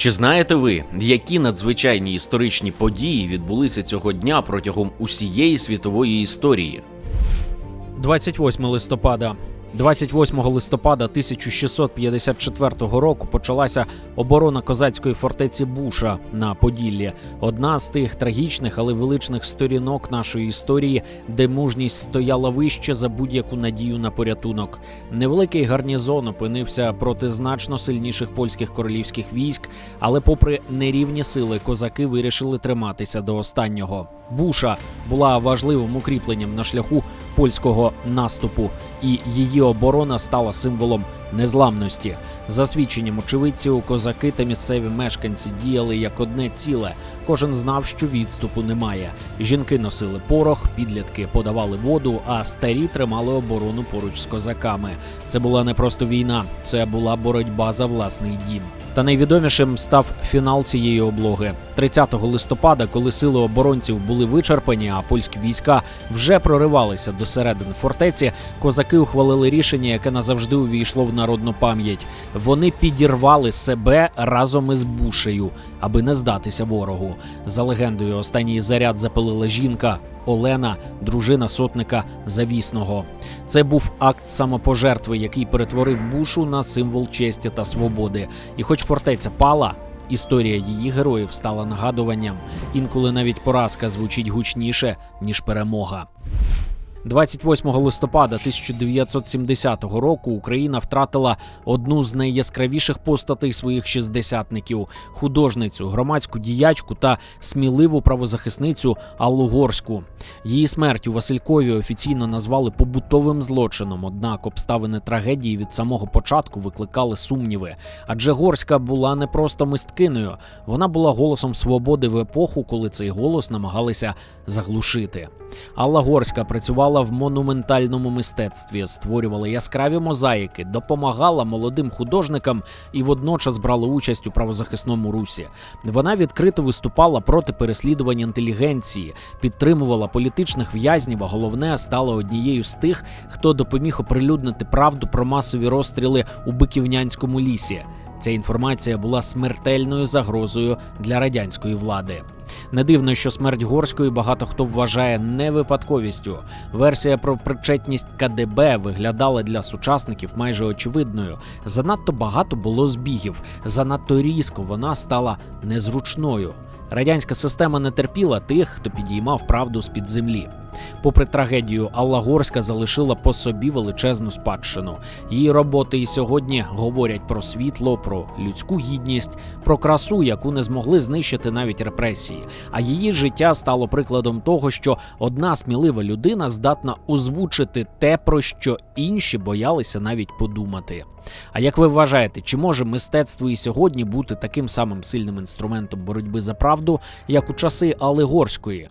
Чи знаєте ви, які надзвичайні історичні події відбулися цього дня протягом усієї світової історії? 28 листопада. 28 листопада 1654 року почалася оборона козацької фортеці Буша на Поділлі. Одна з тих трагічних, але величних сторінок нашої історії, де мужність стояла вище за будь-яку надію на порятунок. Невеликий гарнізон опинився проти значно сильніших польських королівських військ, але, попри нерівні сили, козаки вирішили триматися до останнього. Буша була важливим укріпленням на шляху польського наступу, і її оборона стала символом незламності. За свідченням очевидців, козаки та місцеві мешканці діяли як одне ціле. Кожен знав, що відступу немає. Жінки носили порох, підлітки подавали воду, а старі тримали оборону поруч з козаками. Це була не просто війна, це була боротьба за власний дім. Та найвідомішим став фінал цієї облоги 30 листопада, коли сили оборонців були вичерпані, а польські війська вже проривалися до середини фортеці. Козаки ухвалили рішення, яке назавжди увійшло в народну пам'ять. Вони підірвали себе разом із бушею, аби не здатися ворогу. За легендою, останній заряд запалила жінка. Олена, дружина сотника Завісного. Це був акт самопожертви, який перетворив бушу на символ честі та свободи. І хоч фортеця пала, історія її героїв стала нагадуванням. Інколи навіть поразка звучить гучніше ніж перемога. 28 листопада 1970 року Україна втратила одну з найяскравіших постатей своїх шістдесятників художницю, громадську діячку та сміливу правозахисницю Аллу Горську. Її смерть у Василькові офіційно назвали побутовим злочином. Однак обставини трагедії від самого початку викликали сумніви. Адже Горська була не просто мисткинею, вона була голосом свободи в епоху, коли цей голос намагалися заглушити. Алла Горська працювала в монументальному мистецтві, створювала яскраві мозаїки, допомагала молодим художникам і водночас брала участь у правозахисному русі. Вона відкрито виступала проти переслідувань інтелігенції, підтримувала політичних в'язнів, а головне стала однією з тих, хто допоміг оприлюднити правду про масові розстріли у Биківнянському лісі. Ця інформація була смертельною загрозою для радянської влади. Не дивно, що смерть горської багато хто вважає не випадковістю. Версія про причетність КДБ виглядала для сучасників майже очевидною. Занадто багато було збігів, занадто різко вона стала незручною. Радянська система не терпіла тих, хто підіймав правду з під землі. Попри трагедію, Алла Горська залишила по собі величезну спадщину. Її роботи і сьогодні говорять про світло, про людську гідність, про красу, яку не змогли знищити навіть репресії. А її життя стало прикладом того, що одна смілива людина здатна озвучити те, про що інші боялися навіть подумати. А як ви вважаєте, чи може мистецтво і сьогодні бути таким самим сильним інструментом боротьби за правду, як у часи Алли Горської?